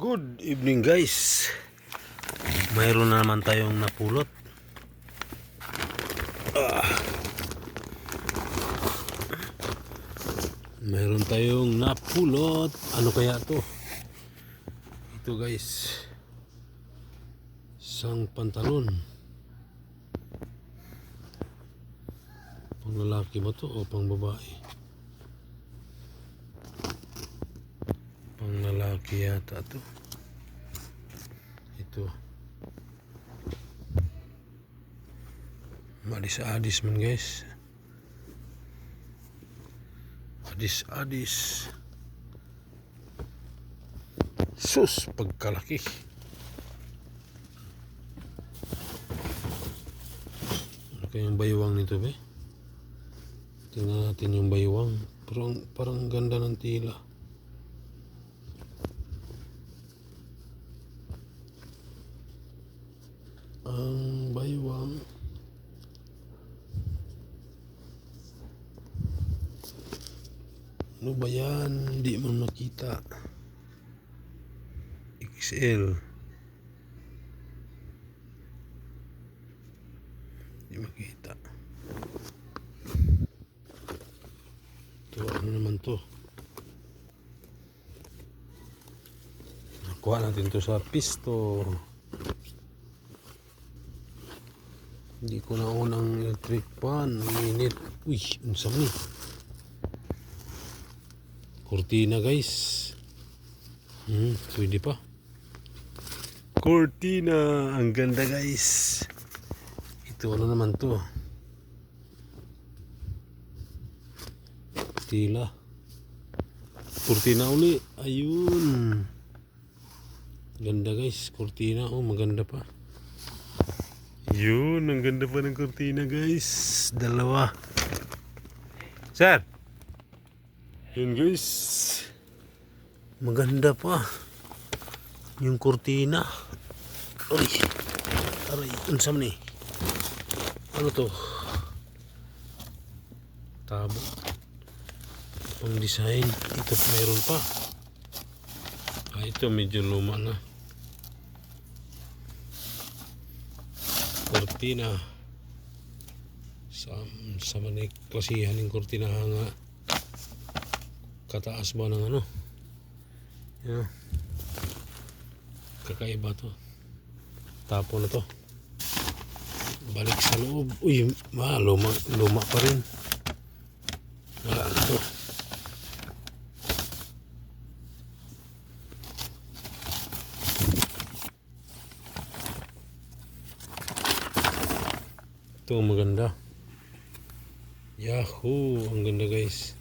Good evening guys. Mayroon na naman tayong napulot. Ah. Mayroon tayong napulot. Ano kaya to? Ito guys. Isang pantalon. Pang lalaki ba to o pang babae? Pang lalaki yata to. Ito. Madis-adis man guys. Adis-adis. Sus, pagkalaki. Ano kayang baywang nito be? Tingnan natin yung baywang. Parang, parang ganda ng tila. Ang baywang ano ba yan? Hindi man makita. XL hindi makita. Ito ano naman to? Nakuha natin to sa pisto Hindi ko na unang electric pan. Ang init. Uy, ang sami. Cortina guys. Hmm, pwede pa. Cortina. Ang ganda guys. Ito ano naman to. Tila. Cortina uli. Ayun. Ganda guys. Cortina. Oh, maganda pa. Yun, ang ganda pa ng kurtina guys. Dalawa. Sir! Yun guys. Maganda pa. Yung kurtina. Uy. Aray, unsam ni. Ano to? Tabo. Pang design. Ito meron pa. Ah, ito medyo luma na. Kortina sa sa manik klasihan ng kortina nga kataas ba ng ano? Yan kakaiba to. Tapo na to. Balik sa loob. Uy ma luma, luma pa rin. Wala na to Ito maganda. Yahoo! Ang ganda guys.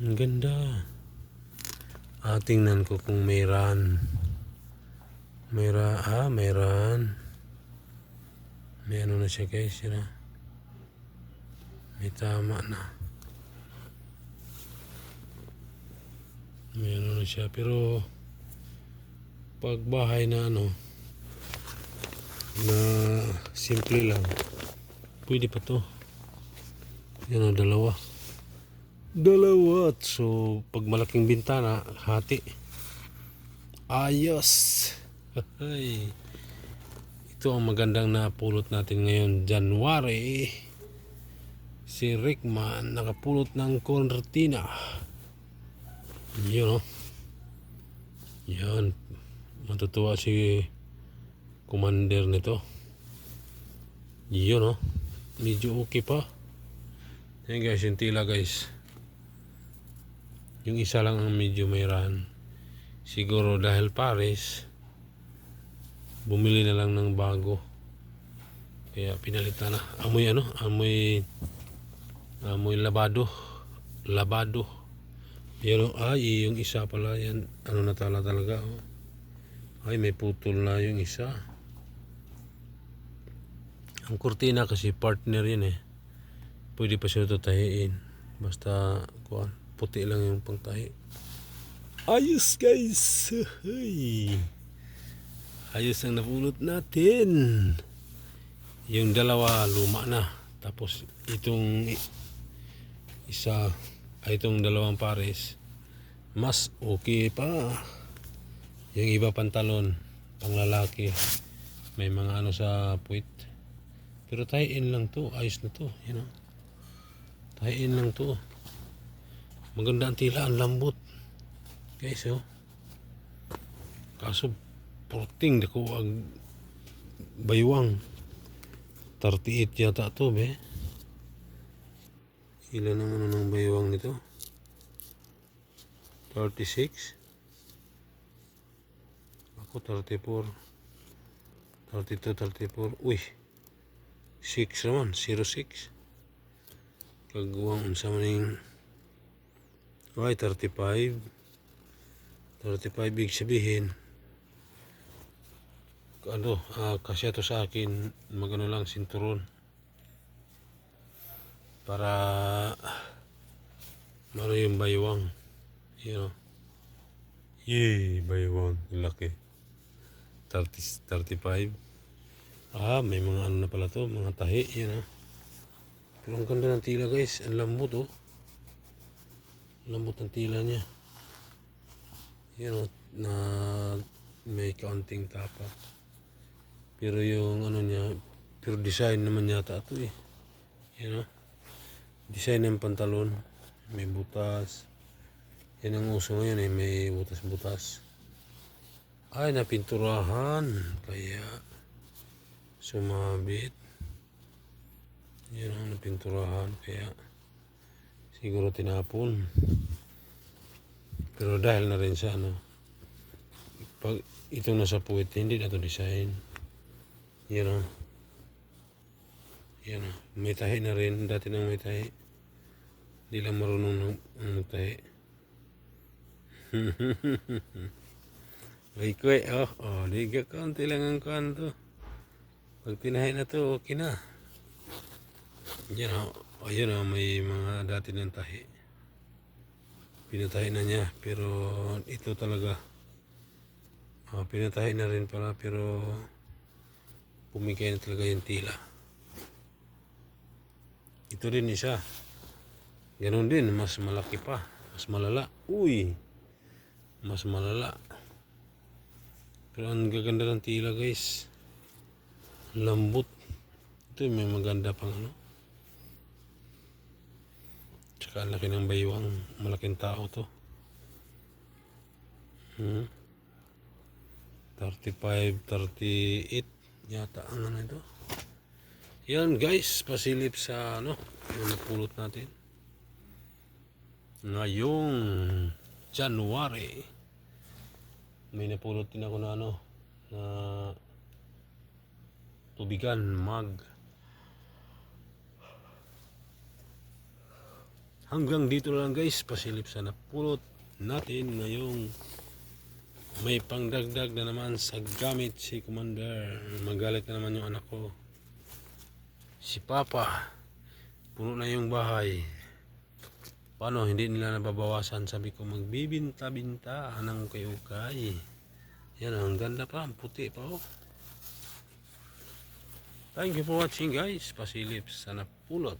Ang ganda. Ah, tingnan ko kung may ran. May ra, ah, may ran. May ano na siya guys, yun ah. May tama na. May ano na siya. Pero pag bahay na ano na simple lang pwede pa to. Yan ang dalawa. Dalawa. So pag malaking bintana, hati. Ayos. Ay. Ito ang magandang napulot natin ngayon. January. Si Rickman nakapulot ng cortina. Yun o. Yan. Matutuwa si commander nito. Yun o. Medyo okay pa. Yan guys, yung tila guys. Yung isa lang ang medyo mayroon. Siguro dahil Paris, bumili na lang ng bago. Kaya pinalitan na. Amoy ano? Amoy amoy labado. Labado. Pero ay, yung isa pala yan, ano na tala talaga. Oh. Ay, may putol na yung isa. Ang kurtina kasi partner yun eh. Pwede pa siya tatahiin. Basta, kuan, puti lang yung pangtahi. Ayos guys! Hey. Ayos ang napulot natin. Yung dalawa, luma na. Tapos itong isa ay itong dalawang pares mas okay pa. Yung iba pantalon pang lalaki may mga ano sa puwit. Pero tie-in lang to, ayos na to, you know. Tie-in lang to. Maganda ang tila, ang lambot. Guys, oh. Kaso, porting dako ang baywang. 38 yata to, be. Ilan ang ano ng baywang nito? 36? Ako 34. 32, 34. Uy! 6 naman, 06. Kagawang unsa man yung ay 35 35 big sabihin ano ah, kasi to sa akin magano lang sinturon para maro yung baywang you know. Yay baywang laki. 30, 35 ah may mga ano na pala to mga tahi yun ah pero ang ganda ng tila guys. Ang lambot oh. Lambot ng tila niya. Yun oh, na may kaunting tapa. Pero yung ano niya pero design naman yata ito eh. You know design ng pantalon may butas. Yan ang uso ngayon eh may butas-butas ay napinturahan. Kaya sumabit. Yan ang napinturahan kaya siguro tinapon. Pero dahil na rin sa ano pag ito nasa puwit hindi na to design. Yan o yan may tahi na rin dati nang may tahi hindi lang marunong ng ng magtahi Ay ko eh, oh, oh, liga kaunti lang ang kanto. Pag tinahi na to, okay na. Yan oh, yun o, may mga dati ng tahi. Pinatahi na niya, pero ito talaga. Oh, pinatahi na rin pala, pero pumigay na talaga yung tila. Ito rin isa. Ganon din, mas malaki pa. Mas malala. Uy! Mas malala. Pero ang gaganda ng tila guys. Lambot. Ito may maganda pang ano. Tsaka laki ng baywang. Malaking tao to. Hmm. 35, 38 yata ang ano ito. Yan guys, pasilip sa ano, yung napulot natin. Ngayong January, may napulot din ako na ano, na tubigan, mag. Hanggang dito lang guys, pasilip sa napulot natin ngayong may pangdagdag na naman sa gamit si Commander. Magalit na naman yung anak ko. Si Papa, puno na yung bahay. Paano, hindi nila nababawasan. Sabi ko, magbibinta-binta ng ukay-ukay. Yan, ang ganda pa. Ang puti pa, oh. Thank you for watching, guys. Pasilip sa napulot.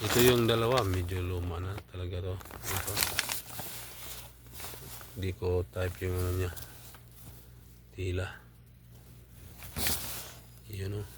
Ito yung dalawa. Medyo luma na talaga to. Ito. Hindi ko type yung ano niya. Tila. Yun, oh.